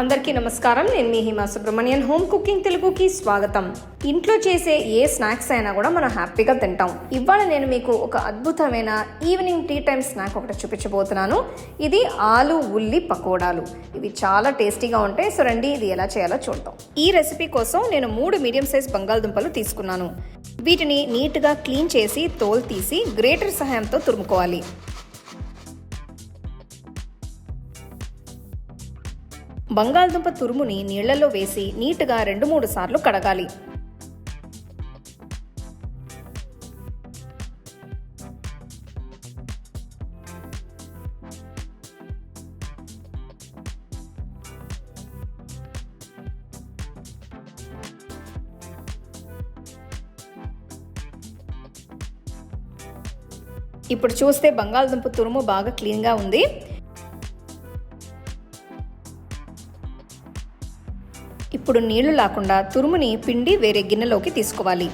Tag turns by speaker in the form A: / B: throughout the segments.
A: అందరికీ నమస్కారం. నేను మీ హిమా సుబ్రహ్మణ్యన్. హోమ్ కుకింగ్ తెలుగుకి స్వాగతం. ఇంట్లో చేసే ఏ స్నాక్స్ అయినా కూడా మనం హ్యాపీగా తింటాం. ఇవాళ నేను మీకు ఒక అద్భుతమైన ఈవినింగ్ టీ టైం స్నాక్ ఒకటి చూపించబోతున్నాను. ఇది ఆలు ఉల్లి పకోడాలు. ఇవి చాలా టేస్టీగా ఉంటాయి. సో రండి ఇది ఎలా చేయాలో చూద్దాం. ఈ రెసిపీ కోసం నేను మూడు మీడియం సైజ్ బంగాళదుంపలు తీసుకున్నాను. వీటిని నీట్గా క్లీన్ చేసి తోలు తీసి గ్రేటర్ సహాయంతో తురుముకోవాలి. బంగాళదుంప తురుముని నీళ్ళలో వేసి నీట్గా రెండు మూడు సార్లు కడగాలి. ఇప్పుడు చూస్తే బంగాళదుంప తురుము బాగా క్లీన్గా ఉంది. ఇప్పుడు నీళ్ళు లేకుండా తురుముని పిండి వేరే గిన్నెలోకి తీసుకోవాలి.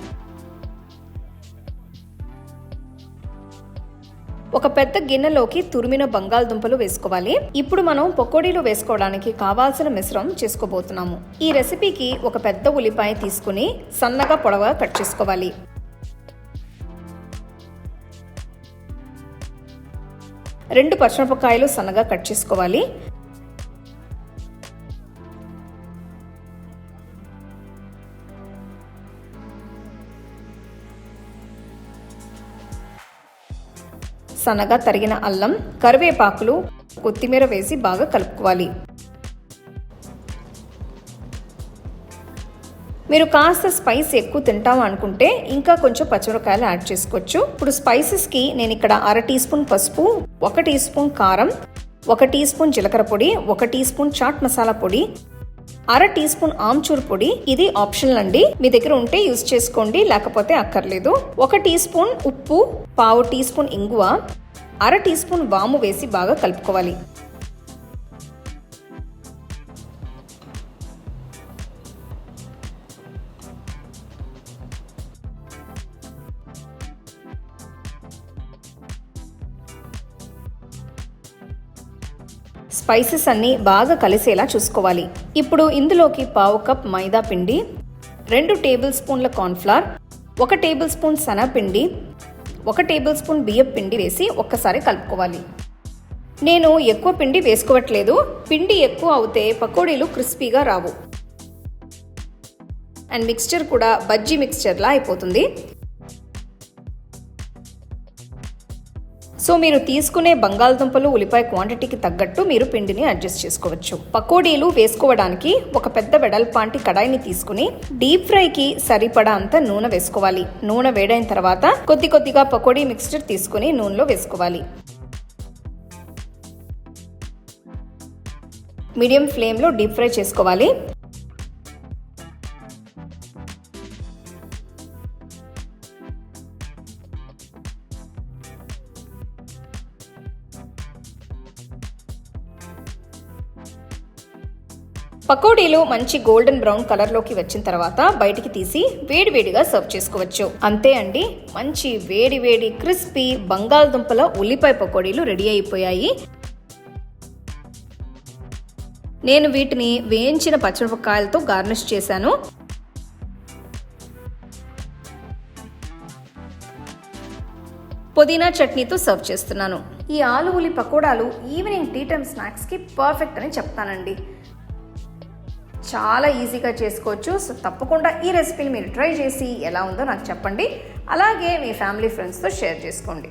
A: ఒక పెద్ద గిన్నెలోకి తురిమిన బంగాళదుంపలు వేసుకోవాలి. ఇప్పుడు మనం పకోడీలు వేసుకోవడానికి కావాల్సిన మిశ్రమం చేసుకోబోతున్నాము. ఈ రెసిపీకి ఒక పెద్ద ఉల్లిపాయ తీసుకుని సన్నగా పొడవగా కట్ చేసుకోవాలి. రెండు పచ్చిమిరపకాయలు సన్నగా కట్ చేసుకోవాలి. సన్నగా తరిగిన అల్లం కరివేపాకులు కొత్తిమీర వేసి బాగా కలుపుకోవాలి. మీరు కాస్త స్పైస్ ఎక్కువ తింటాం అనుకుంటే ఇంకా కొంచెం పచ్చిమిరకాయలు యాడ్ చేసుకోవచ్చు. ఇప్పుడు స్పైసెస్కి నేను ఇక్కడ అర టీ స్పూన్ పసుపు ఒక టీ స్పూన్ కారం ఒక టీ స్పూన్ జీలకర్ర పొడి ఒక టీ స్పూన్ చాట్ మసాలా పొడి అర టీ స్పూన్ ఆమ్చూర్ పొడి ఇది ఆప్షనల్ అండి. మీ దగ్గర ఉంటే యూస్ చేసుకోండి లేకపోతే అక్కర్లేదు. ఒక టీ స్పూన్ ఉప్పు పావు టీ స్పూన్ ఇంగువ అర టీ స్పూన్ వాము వేసి బాగా కలుపుకోవాలి. స్పైసెస్ అన్నీ బాగా కలిసేలా చూసుకోవాలి. ఇప్పుడు ఇందులోకి పావు కప్ మైదా పిండి రెండు టేబుల్ స్పూన్ల కార్న్ఫ్లవర్ ఒక టేబుల్ స్పూన్ శనగపిండి ఒక టేబుల్ స్పూన్ బియ్యం పిండి వేసి ఒక్కసారి కలుపుకోవాలి. నేను ఎక్కువ పిండి వేసుకోవట్లేదు పిండి ఎక్కువ అవుతే పకోడీలు క్రిస్పీగా రావు. అండ్ మిక్స్చర్ కూడా బజ్జీ మిక్స్చర్లా అయిపోతుంది. సో మీరు తీసుకునే బంగాళదుంపలు ఉల్లిపాయ క్వాంటిటీకి తగ్గట్టు మీరు పిండిని అడ్జస్ట్ చేసుకోవచ్చు. పకోడీలు వేసుకోవడానికి ఒక పెద్ద వెడల్పాంటి కడాయిని తీసుకుని డీప్ ఫ్రైకి సరిపడా అంత నూనె వేసుకోవాలి. నూనె వేడైన తర్వాత కొద్ది కొద్దిగా పకోడీ మిక్స్చర్ తీసుకుని నూనెలో వేసుకోవాలి. మీడియం ఫ్లేమ్లో డీప్ ఫ్రై చేసుకోవాలి. పకోడీలు మంచి గోల్డెన్ బ్రౌన్ కలర్లోకి వచ్చిన తర్వాత బయటికి తీసి వేడివేడిగా సర్వ్ చేసుకోవచ్చు. అంతే అండి మంచి వేడి వేడి క్రిస్పీ బంగాళదుంపల ఉల్లిపాయ పకోడీలు రెడీ అయిపోయాయి. నేను వీటిని వేయించిన పచ్చిమిరపకాయలతో గార్నిష్ చేశాను. పుదీనా చట్నీతో సర్వ్ చేస్తున్నాను. ఈ ఆలు ఉల్లి పకోడాలు ఈవినింగ్ టీ టైమ్ స్నాక్స్కి పర్ఫెక్ట్ అని చెప్తానండి. చాలా ఈజీగా చేసుకోవచ్చు. సో తప్పకుండా ఈ రెసిపీని మీరు ట్రై చేసి ఎలా ఉందో నాకు చెప్పండి. అలాగే మీ ఫ్యామిలీ ఫ్రెండ్స్తో షేర్ చేసుకోండి.